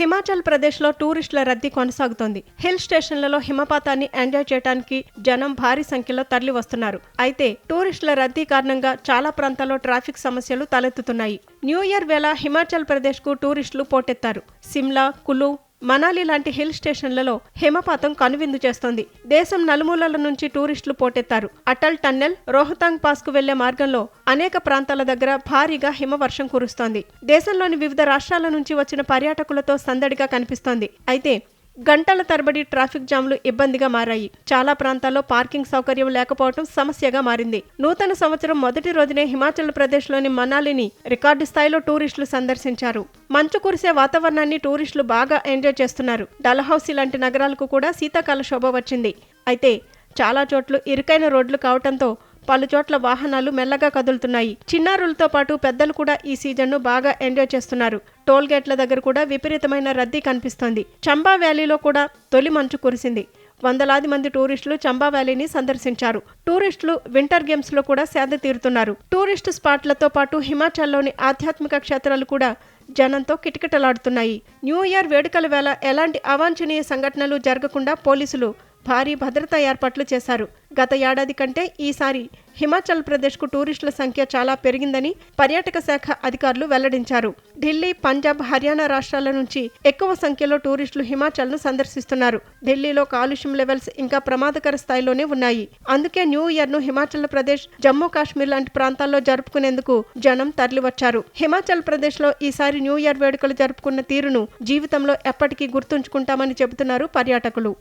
హిమాచల్ ప్రదేశ్లో టూరిస్టుల రద్దీ కొనసాగుతోంది. హిల్ స్టేషన్లలో హిమపాతాన్ని ఎంజాయ్ చేయడానికి జనం భారీ సంఖ్యలో తరలి వస్తున్నారు అయితే టూరిస్టుల రద్దీ కారణంగా చాలా ప్రాంతాల్లో ట్రాఫిక్ సమస్యలు తలెత్తుతున్నాయి. న్యూ ఇయర్ వేళ హిమాచల్ ప్రదేశ్కు టూరిస్టులు పోటెత్తారు. సిమ్లా కులు మనాలి లాంటి హిల్ స్టేషన్లలో హిమపాతం కనువిందు చేస్తోంది. దేశం నలుమూలల నుంచి టూరిస్టులు పోటెత్తారు. అటల్ టన్నెల్ రోహతాంగ్ పాస్కు వెళ్ళే మార్గంలో అనేక ప్రాంతాల దగ్గర భారీగా హిమవర్షం కురుస్తోంది. దేశంలోని వివిధ రాష్ట్రాల నుంచి వచ్చిన పర్యాటకులతో సందడిగా కనిపిస్తోంది. అయితే గంటల తరబడి ట్రాఫిక్ జామ్లు ఇబ్బందిగా మారాయి. చాలా ప్రాంతాల్లో పార్కింగ్ సౌకర్యం లేకపోవడం సమస్యగా మారింది. నూతన సంవత్సరం మొదటి రోజునే హిమాచల్ ప్రదేశ్లోని మనాలిని రికార్డు స్థాయిలో టూరిస్టులు సందర్శించారు. మంచు కురిసే వాతావరణాన్ని టూరిస్టులు బాగా ఎంజాయ్ చేస్తున్నారు. డల్హౌసీ లాంటి నగరాలకు కూడా శీతాకాల శోభ వచ్చింది. అయితే చాలా చోట్ల ఇరుకైన రోడ్లు కావటంతో పలు చోట్ల వాహనాలు మెల్లగా కదులుతున్నాయి. చిన్నారులతో పాటు పెద్దలు కూడా ఈ సీజన్ను బాగా ఎంజాయ్ చేస్తున్నారు. టోల్ గేట్ల దగ్గర కూడా విపరీతమైన రద్దీ కనిపిస్తోంది. చంబా వ్యాలీలో కూడా తొలి మంచు కురిసింది. వందలాది మంది టూరిస్టులు చంబా వ్యాలీని సందర్శించారు. టూరిస్టులు వింటర్ గేమ్స్లో కూడా సేద తీరుతున్నారు. టూరిస్ట్ స్పాట్లతో పాటు హిమాచల్లోని ఆధ్యాత్మిక క్షేత్రాలు కూడా జనంతో కిటకిటలాడుతున్నాయి. న్యూ ఇయర్ వేడుకల వేళ ఎలాంటి అవాంఛనీయ సంఘటనలు జరగకుండా పోలీసులు భారీ భద్రతా ఏర్పాట్లు చేశారు. గత ఏడాది కంటే ఈసారి హిమాచల్ ప్రదేశ్కు టూరిస్టుల సంఖ్య చాలా పెరిగిందని పర్యాటక శాఖ అధికారులు వెల్లడించారు. ఢిల్లీ పంజాబ్ హర్యానా రాష్ట్రాల నుంచి ఎక్కువ సంఖ్యలో టూరిస్టులు హిమాచల్ను సందర్శిస్తున్నారు. ఢిల్లీలో కాలుష్యం లెవెల్స్ ఇంకా ప్రమాదకర స్థాయిలోనే ఉన్నాయి. అందుకే న్యూ ఇయర్ను హిమాచల్ ప్రదేశ్ జమ్మూ కాశ్మీర్ లాంటి ప్రాంతాల్లో జరుపుకునేందుకు జనం తరలివచ్చారు. హిమాచల్ ప్రదేశ్లో ఈసారి న్యూ ఇయర్ వేడుకలు జరుపుకున్న తీరును జీవితంలో ఎప్పటికీ గుర్తుంచుకుంటామని చెబుతున్నారు పర్యాటకులు.